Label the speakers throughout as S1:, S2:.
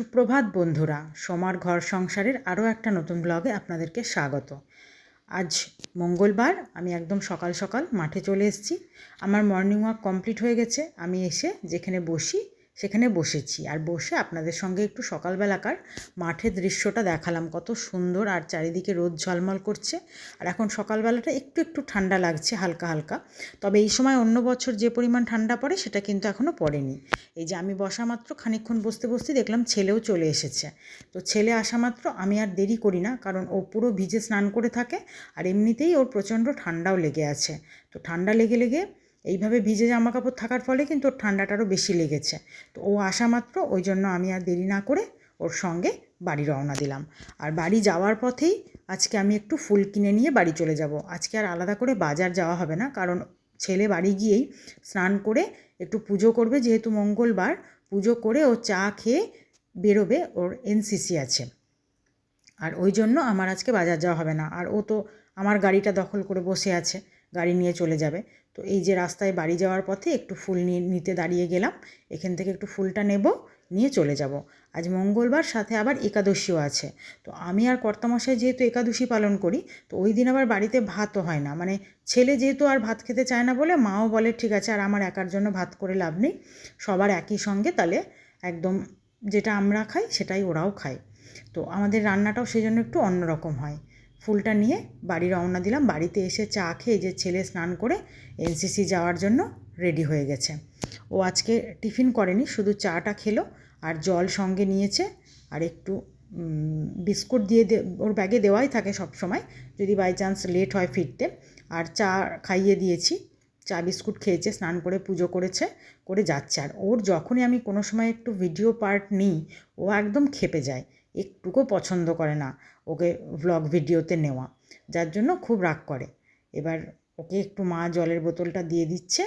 S1: সুপ্রভাত বন্ধুরা, সোমার ঘর সংসারের আরও একটা নতুন ব্লগে আপনাদেরকে স্বাগত। আজ মঙ্গলবার, আমি একদম সকাল সকাল মাঠে চলে এসেছি। আমার মর্নিং ওয়াক কমপ্লিট হয়ে গেছে, আমি এসে যেখানে বসি সেখানে বসেছি। আর বসে আপনাদের সঙ্গে একটু সকালবেলাকার মাঠের দৃশ্যটা দেখালাম। কত সুন্দর আর চারিদিকে রোদ ঝলমল করছে। আর এখন সকালবেলাটা একটু একটু ঠান্ডা লাগছে, হালকা হালকা। তবে এই সময় অন্য বছর যে পরিমাণ ঠান্ডা পড়ে, সেটা কিন্তু এখনও পড়েনি। এই যে আমি বসা মাত্র খানিকক্ষণ বসতে বসতে দেখলাম ছেলেও চলে এসেছে। তো ছেলে আসা মাত্র আমি আর দেরি করি না, কারণ ও পুরো ভিজে স্নান করে থাকে। আর এমনিতেই ওর প্রচণ্ড ঠান্ডাও লেগে আছে। তো ঠান্ডা লেগে লেগে এইভাবে ভিজে জামা কাপড় থাকার ফলে কিন্তু ওর ঠান্ডাটারও বেশি লেগেছে। তো ও আসা মাত্র, ওই জন্য আমি আর দেরি না করে ওর সঙ্গে বাড়ি রওনা দিলাম। আর বাড়ি যাওয়ার পথেই আজকে আমি একটু ফুল কিনে নিয়ে বাড়ি চলে যাব। আজকে আর আলাদা করে বাজার যাওয়া হবে না, কারণ ছেলে বাড়ি গিয়েই স্নান করে একটু পুজো করবে, যেহেতু মঙ্গলবার। পুজো করে ও চা খেয়ে বেরোবে, ওর এনসিসি আছে। আর ওই জন্য আমার আজকে বাজার যাওয়া হবে না। আর ও তো আমার গাড়িটা দখল করে বসে আছে। গাড়ি নিয়ে চলে যাবে। তো এই যে রাস্তায় বাড়ি যাওয়ার পথে একটু ফুল নিয়ে নিতে দাঁড়িয়ে গেলাম। এখান থেকে একটু ফুলটা নেব, নিয়ে চলে যাব। আজ মঙ্গলবার, সাথে আবার একাদশীও আছে। তো আমি আর কর্তামশাই যেহেতু একাদশী পালন করি, তো ওই দিন আবার বাড়িতে ভাতও হয় না। মানে ছেলে যেহেতু আর ভাত খেতে চায় না বলে, মাও বলে, ঠিক আছে, আর আমার একার জন্য ভাত করে লাভ নেই। সবার একই সঙ্গে তাহলে একদম যেটা আমরা খাই, সেটাই ওরাও খায়। তো আমাদের রান্নাটাও সেই জন্য একটু অন্যরকম হয়। ফুলটা নিয়ে বাড়ি রওনা দিলাম। বাড়িতে এসে চা খেয়ে যে ছেলে স্নান করে এনসিসি যাওয়ার জন্য রেডি হয়ে গেছে। ও আজকে টিফিন করেনি, শুধু চাটা খেলো আর জল সঙ্গে নিয়েছে আর একটু বিস্কুট দিয়ে ওর ব্যাগে দেওয়াই থাকে সব সময় যদি বাই চান্স লেট হয় ফিরতে। আর চা খাইয়ে দিয়েছি, চা বিস্কুট খেয়েছে, স্নান করে পুজো করেছে, করে যাচ্ছে। আর ওর যখনই আমি কোনো সময় একটু ভিডিও পার্ট নিই, ও একদম খেপে যায়। একটুকু পছন্দ করে না ওকে ভ্লগ ভিডিওতে নেওয়া। যার জন্য খুব রাগ করে। এবার ওকে একটু মা জলের বোতলটা দিয়ে দিচ্ছে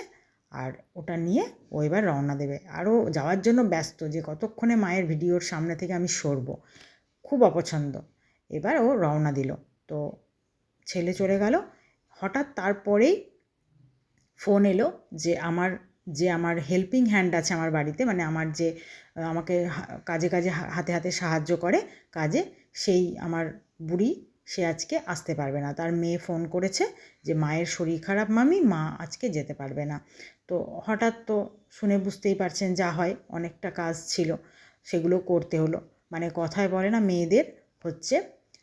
S1: আর ওটা নিয়ে ও এবার রওনা দেবে। আরও যাওয়ার জন্য ব্যস্ত যে কতক্ষণে মায়ের ভিডিওর সামনে থেকে আমি সরব। খুব অপছন্দ। এবার ও রওনা দিল। তো ছেলে চলে গেল। হঠাৎ তারপরেই ফোন এলো যে আমার যে আমার হেল্পিং হ্যান্ড আছে আমার বাড়িতে মানে আমার যে আমাকে কাজে কাজে হাতে হাতে সাহায্য করে কাজে, সেই আমার বুড়ি, সে আজকে আসতে পারবে না। তার মেয়ে ফোন করেছে যে, মায়ের শরীর খারাপ মামি, মা আজকে যেতে পারবে না। তো হঠাৎ তো শুনে বুঝতেই পারছেন যা হয়, অনেকটা কাজ ছিল, সেগুলো করতে হলো। মানে কথায় বলে না, মেয়েদের হচ্ছে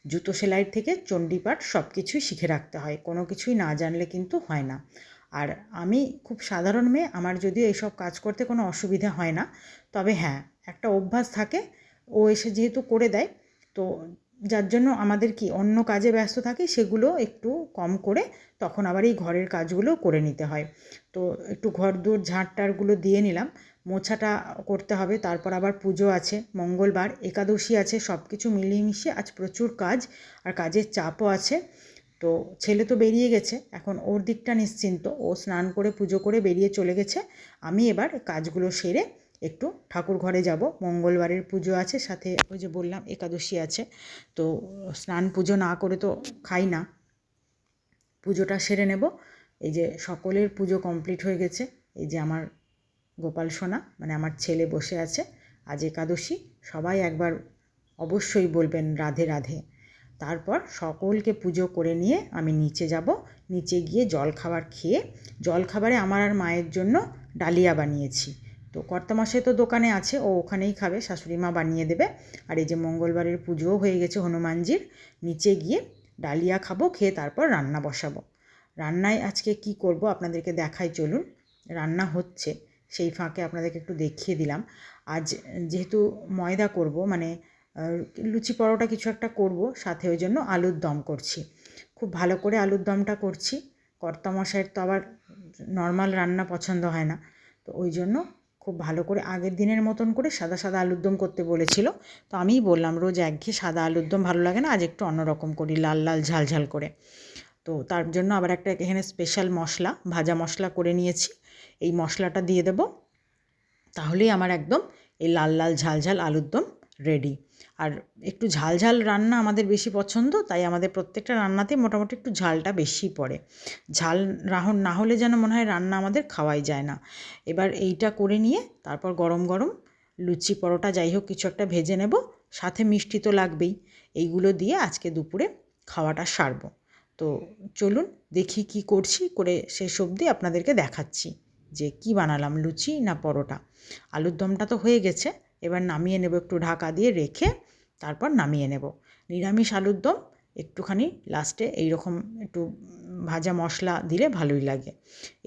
S1: জুতো সেলাই থেকে চণ্ডীপাঠ সব কিছুই শিখে রাখতে হয়। কোনো কিছুই না জানলে কিন্তু হয় না। আর আমি খুব সাধারণ মেয়ে, আমার যদিও এইসব কাজ করতে কোনো অসুবিধা হয় না। তবে হ্যাঁ একটা অভ্যাস থাকে, ও এসে যেহেতু করে দেয়, তো যার জন্য আমাদের কি অন্য কাজে ব্যস্ত থাকি, সেগুলো একটু কম করে তখন আবার এই ঘরের কাজগুলো করে নিতে হয়। তো একটু ঘর দূর ঝাঁটটারগুলো দিয়ে নিলাম, মোছাটা করতে হবে, তারপর আবার পুজো আছে, মঙ্গলবার, একাদশী আছে সব কিছু মিলিয়ে মিশিয়ে আজ প্রচুর কাজ, আর কাজের চাপও আছে। তো ছেলে তো বেরিয়ে গেছে, এখন ওর দিকটা নিশ্চিন্ত। ও স্নান করে, পুজো করে বেরিয়ে চলে গেছে। আমি এবার কাজগুলো সেরে একটু ঠাকুর ঘরে যাব। মঙ্গলবারের পুজো আছে, সাথে ওই যে বললাম একাদশী আছে। তো স্নান পুজো না করে তো খাই না। পুজোটা সেরে নেব। এই যে সকলের পুজো কমপ্লিট হয়ে গেছে। এই যে আমার গোপাল সোনা মানে আমার ছেলে বসে আছে। আজ একাদশী, সবাই একবার অবশ্যই বলবেন রাধে রাধে। তারপর সকলকে পুজো করে নিয়ে আমি নিচে যাব। নিচে গিয়ে জল খাবার খেয়ে, জল খাবারে আমার আর মায়ের জন্য ডালিয়া বানিয়েছি। তো কর্তামশাই তো দোকানে আছে, ও ওখানেই খাবে, শাশুড়ি মা বানিয়ে দেবে। আর এই যে মঙ্গলবারের পুজোও হয়ে গেছে হনুমানজির, নিচে গিয়ে ডালিয়া খাব, খেয়ে তারপর রান্না বসাবো। রান্নায় আজকে কি করব আপনাদেরকে দেখাই, চলুন। রান্না হচ্ছে, সেই ফাঁকে আপনাদেরকে একটু দেখিয়ে দিলাম। আজ যেহেতু ময়দা করব মানে লুচি পরোটা কিছু একটা করব, সাথে ওই জন্য আলুর দম করছি। খুব ভালো করে আলুর দমটা করছি। কর্তামশাইয়ের তো আবার নর্মাল রান্না পছন্দ হয় না। তো ওই জন্য খুব ভালো করে আগের দিনের মতন করে সাদা সাদা আলুর দম করতে বলেছিল। তো আমিই বললাম, রোজ একঘেয়ে সাদা আলুর দম ভালো লাগে না, আজ একটু অন্যরকম করি, লাল লাল ঝাল ঝাল করে। তো তার জন্য আবার একটা এখানে স্পেশাল মশলা, ভাজা মশলা করে নিয়েছি। এই মশলাটা দিয়ে দেব। তাহলেই আমার একদম এই লাল লাল ঝাল ঝাল আলুর দম রেডি আর একটু ঝাল ঝাল রান্না আমাদের বেশি পছন্দ, তাই আমাদের প্রত্যেকটা রান্নাতে মোটামুটি একটু ঝালটা বেশি পড়ে। ঝাল রাহন না হলে যেন মনে হয় রান্না আমাদের খাওয়াই যায় না। এবার এইটা করে নিয়ে তারপর গরম গরম লুচি পরোটা যাই হোক কিছু একটা ভেজে নেব, সাথে মিষ্টি তো লাগবেই। এইগুলো দিয়ে আজকে দুপুরে খাওয়াটা সারবো। তো চলুন দেখি কি করছি, করে শেষ অবধি আপনাদেরকে দেখাচ্ছি যে কি বানালাম, লুচি না পরোটা। আলুর দমটা তো হয়ে গেছে এবার নামিয়ে নেব একটু ঢাকা দিয়ে রেখে তারপর নামিয়ে নেব। নিরামিষ আলুর দম একটুখানি লাস্টে এইরকম একটু ভাজা মশলা দিলে ভালোই লাগে।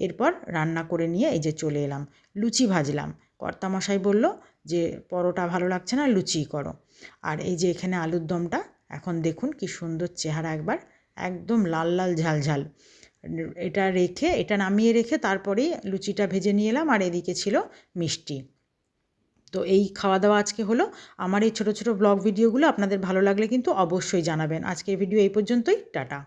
S1: এরপর রান্না করে নিয়ে এই যে চলে এলাম, লুচি ভাজলাম। কর্তামশাই বলল যে, পরোটা ভালো লাগছে না, লুচি করো। আর এই যে এখানে আলুর দমটা, এখন দেখুন কি সুন্দর চেহারা একবার, একদম লাল লাল ঝাল ঝাল এটা রেখে, এটা নামিয়ে রেখে তারপরেই লুচিটা ভেজে নিয়ে এলাম আর এদিকে ছিল মিষ্টি। তো এই খাওয়া দাওয়া আজকে হলো। আমার এই ছোটো ছোটো ব্লগ ভিডিওগুলো আপনাদের ভালো লাগলে কিন্তু অবশ্যই জানাবেন। আজকের ভিডিও এই পর্যন্তই। টাটা।